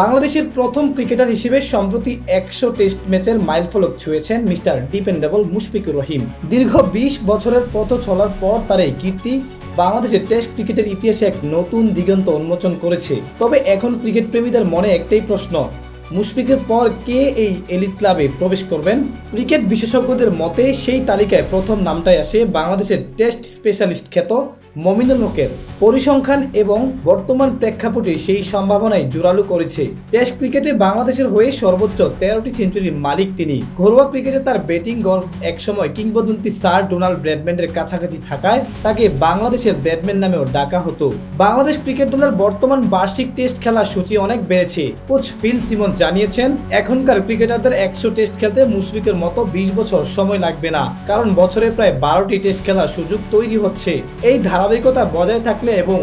বাংলাদেশের প্রথম ক্রিকেটার হিসেবে সম্প্রতি একশো টেস্ট ম্যাচের মাইলফলক ছুঁয়েছেন মিস্টার ডিপেন্ডেবল মুশফিকুর রহিম। দীর্ঘ বিশ বছরের পথ চলার পর তার এই কীর্তি বাংলাদেশের টেস্ট ক্রিকেটের ইতিহাসে এক নতুন দিগন্ত উন্মোচন করেছে। তবে এখন ক্রিকেট প্রেমীদের মনে একটাই প্রশ্ন, মুশফিকের পর কে এই এলিট ক্লাবে প্রবেশ করবেন? ক্রিকেট বিশেষজ্ঞদের মতে সেই তালিকায় প্রথম নামটাই আসে বাংলাদেশের টেস্ট স্পেশালিস্ট খ্যাত মমিনুল পরিসংখ্যান এবং বর্তমান প্রেক্ষাপটে সেই সম্ভাবনায় জোরালো করেছে। টেস্ট ক্রিকেটে বাংলাদেশের হয়ে সর্বোচ্চ তেরোটি সেঞ্চুরির মালিক তিনি। ঘরোয়া ক্রিকেটে তার ব্যাটিং গড় একসময় কিংবদন্তি স্যার ডোনাল্ড ব্র্যাডম্যানের কাছাকাছি থাকায় তাকে বাংলাদেশের ব্র্যাডম্যান নামেও ডাকা হতো। বাংলাদেশ ক্রিকেট দলের বর্তমান বার্ষিক টেস্ট খেলার সূচি অনেক বেড়েছে। কোচ ফিল সিমন জানিয়েছেন, এখনকার ক্রিকেটারদের একশো টেস্ট খেলতে মুশফিকের মতো বিশ বছর সময় লাগবে না, কারণ বছরে প্রায় বারোটি টেস্ট খেলার সুযোগ তৈরি হচ্ছে। এই ধারাবাহিকতা বজায় থাকলে এবং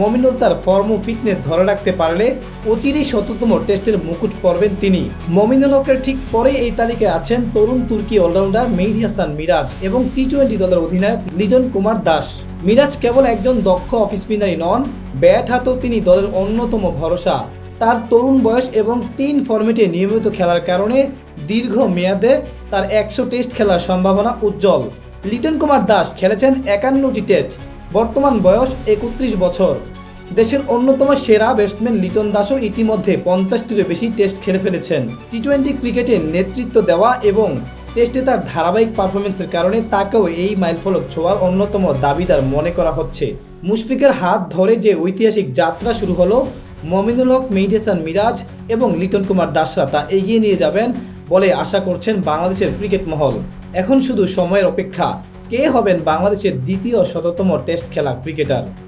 মমিনুল তার ফর্ম ও ফিটনেস ধরে রাখতে পারলে অচিরেই শততম টেস্টের মুকুট পরবেন তিনি। মমিনুল হকের ঠিক পরে এই তালিকায় আছেন তরুণ তুর্কি অলরাউন্ডার মেহদি হাসান মিরাজ এবং টি টোয়েন্টি দলের অধিনায়ক লিজন কুমার দাস। মিরাজ কেবল একজন দক্ষ অফ স্পিনারই নন, ব্যাট হাতেও তিনি দলের অন্যতম ভরসা। তার তরুণ বয়স এবং তিন ফরম্যাটে নিয়মিত খেলার কারণে দীর্ঘ মেয়াদে তার একশো টেস্ট খেলার সম্ভাবনা উজ্জ্বল। লিটন কুমার দাস খেলেছেন একান্নটি টেস্ট বর্তমান বয়স একত্রিশ বছর। দেশের অন্যতম সেরা ব্যাটসম্যান লিটন দাসও ইতিমধ্যে পঞ্চাশটিরও বেশি টেস্ট খেলে ফেলেছেন। টি টোয়েন্টি ক্রিকেটে নেতৃত্ব দেওয়া এবং টেস্টে তার ধারাবাহিক পারফরমেন্সের কারণে তাকেও এই মাইলফলক ছোঁয়ার অন্যতম দাবিদার মনে করা হচ্ছে। মুশফিকের হাত ধরে যে ঐতিহাসিক যাত্রা শুরু হলো, মমিনুল হক মেহিদেসান মিরাজ এবং লিটন কুমার দাসরা তা এগিয়ে নিয়ে যাবেন বলে আশা করছেন বাংলাদেশের ক্রিকেট মহল। এখন শুধু সময়ের অপেক্ষা। কে হবেন বাংলাদেশের দ্বিতীয় শততম টেস্ট খেলা ক্রিকেটার?